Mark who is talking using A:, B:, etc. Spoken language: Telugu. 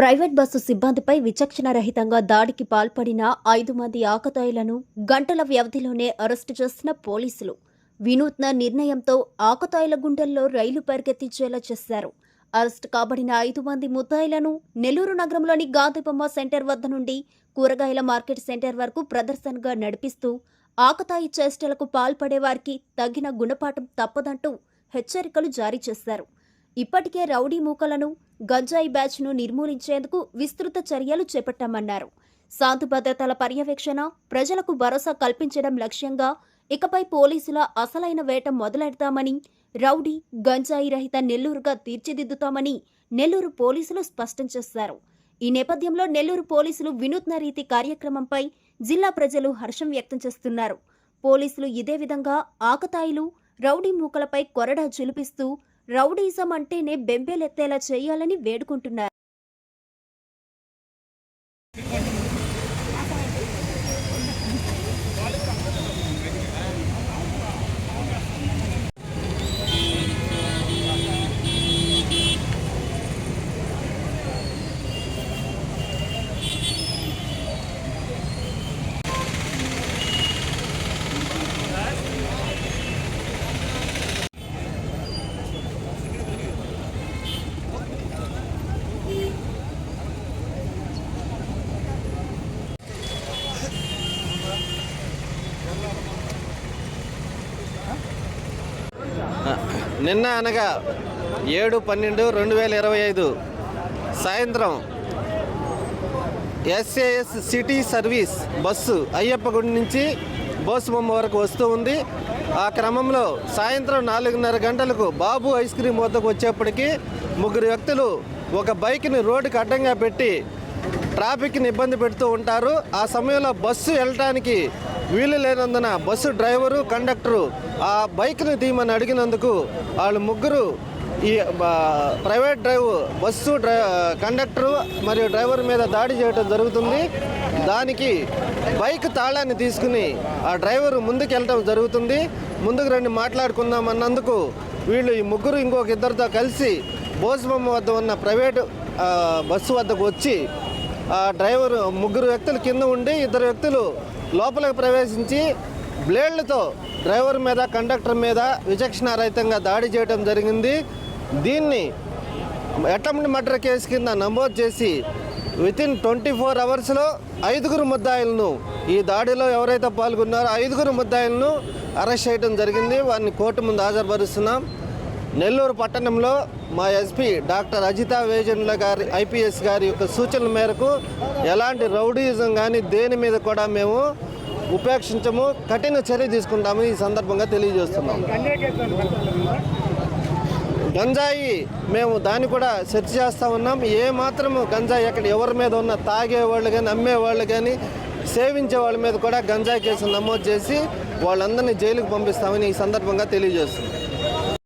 A: ప్రైవేట్ బస్సు సిబ్బందిపై విచక్షణ రహితంగా దాడికి పాల్పడిన ఐదు మంది ఆకతాయిలను గంటల వ్యవధిలోనే అరెస్టు చేసిన పోలీసులు. వినూత్న నిర్ణయంతో ఆకతాయిల గుండెల్లో రైలు పరిగెత్తించేలా చేశారు. అరెస్టు కాబడిన ఐదు మంది ముద్దాయిలను నెల్లూరు నగరంలోని గాంధీబొమ్మ సెంటర్ వద్ద నుండి కూరగాయల మార్కెట్ సెంటర్ వరకు ప్రదర్శనగా నడిపిస్తూ ఆకతాయి చేష్టలకు పాల్పడేవారికి తగిన గుణపాఠం తప్పదంటూ హెచ్చరికలు జారీ చేశారు. ఇప్పటికే రౌడీ మూకలను గంజాయి బ్యాచ్ను నిర్మూలించేందుకు విస్తృత చర్యలు చేపట్టామన్నారు. శాంతి భద్రతల పర్యవేక్షణ ప్రజలకు భరోసా కల్పించడం లక్ష్యంగా ఇకపై పోలీసుల అసలైన వేట మొదలెడతామని రౌడీ గంజాయి రహిత నెల్లూరుగా తీర్చిదిద్దుతామని నెల్లూరు పోలీసులు స్పష్టం చేశారు. ఈ నేపథ్యంలో నెల్లూరు పోలీసులు వినూత్న రీతి కార్యక్రమంపై జిల్లా ప్రజలు హర్షం వ్యక్తం చేస్తున్నారు. పోలీసులు ఇదే విధంగా ఆకతాయిలు రౌడీ మూకలపై కొరడా జులిపిస్తూ రౌడీజం అంటేనే బెంబేలెత్తేలా చేయాలని వేడుకుంటున్నారు.
B: నిన్న అనగా ఏడు పన్నెండు రెండు వేల ఇరవై ఐదు సాయంత్రం SAS city service bus Ayyappagudi నుంచి బోసుబొమ్మ వరకు వస్తూ ఉంది. ఆ క్రమంలో సాయంత్రం నాలుగున్నర గంటలకు బాబు ఐస్ క్రీమ్ వద్దకు వచ్చేప్పటికి ముగ్గురు వ్యక్తులు ఒక బైక్ని రోడ్డుకి అడ్డంగా పెట్టి ట్రాఫిక్ని ఇబ్బంది పెడుతూ ఉంటారు. ఆ సమయంలో బస్సు వెళ్ళటానికి వీలు లేనందున బస్సు డ్రైవరు కండక్టరు ఆ బైక్ను తీయమని అడిగినందుకు వాళ్ళు ముగ్గురు ఈ private drive bus dry conductor మరియు డ్రైవర్ మీద దాడి చేయడం జరుగుతుంది. దానికి బైక్ తాళాన్ని తీసుకుని ఆ డ్రైవర్ ముందుకు వెళ్ళడం జరుగుతుంది. ముందుకు రండి మాట్లాడుకుందాం అన్నందుకు వీళ్ళు ఈ ముగ్గురు ఇంకొక ఇద్దరితో కలిసి బోసుబొమ్మ వద్ద ఉన్న ప్రైవేటు బస్సు వద్దకు వచ్చి ఆ డ్రైవర్ ముగ్గురు వ్యక్తులు కింద ఉండి ఇద్దరు వ్యక్తులు లోపలికి ప్రవేశించి బ్లేడ్లతో డ్రైవర్ మీద కండక్టర్ మీద విచక్షణారహితంగా దాడి చేయడం జరిగింది. దీన్ని అటెంప్ట్ మర్డర్ కేసు కింద నమోదు చేసి వితిన్ ట్వంటీ ఫోర్ అవర్స్లో ఐదుగురు ముద్దాయిలను ఈ దాడిలో ఎవరైతే పాల్గొన్నారో ఐదుగురు ముద్దాయిలను అరెస్ట్ చేయడం జరిగింది. వారిని కోర్టు ముందు హాజరుపరుస్తున్నాం. నెల్లూరు పట్టణంలో మా ఎస్పీ డాక్టర్ అజితా వేజన్ల గారి ఐపీఎస్ గారి యొక్క సూచనల మేరకు ఎలాంటి రౌడీయిజం కానీ దేని మీద కూడా మేము ఉపేక్షించము కఠిన చర్య తీసుకుంటామని ఈ సందర్భంగా తెలియజేస్తున్నాం. గంజాయి మేము దాన్ని కూడా సెర్చ్ చేస్తూ ఉన్నాం. ఏ మాత్రము గంజాయి ఎక్కడ ఎవరి మీద ఉన్న తాగేవాళ్ళు కానీ అమ్మేవాళ్ళు కానీ సేవించే వాళ్ళ మీద కూడా గంజాయి కేసు నమోదు చేసి వాళ్ళందరినీ జైలుకు పంపిస్తామని ఈ సందర్భంగా తెలియజేస్తున్నాం.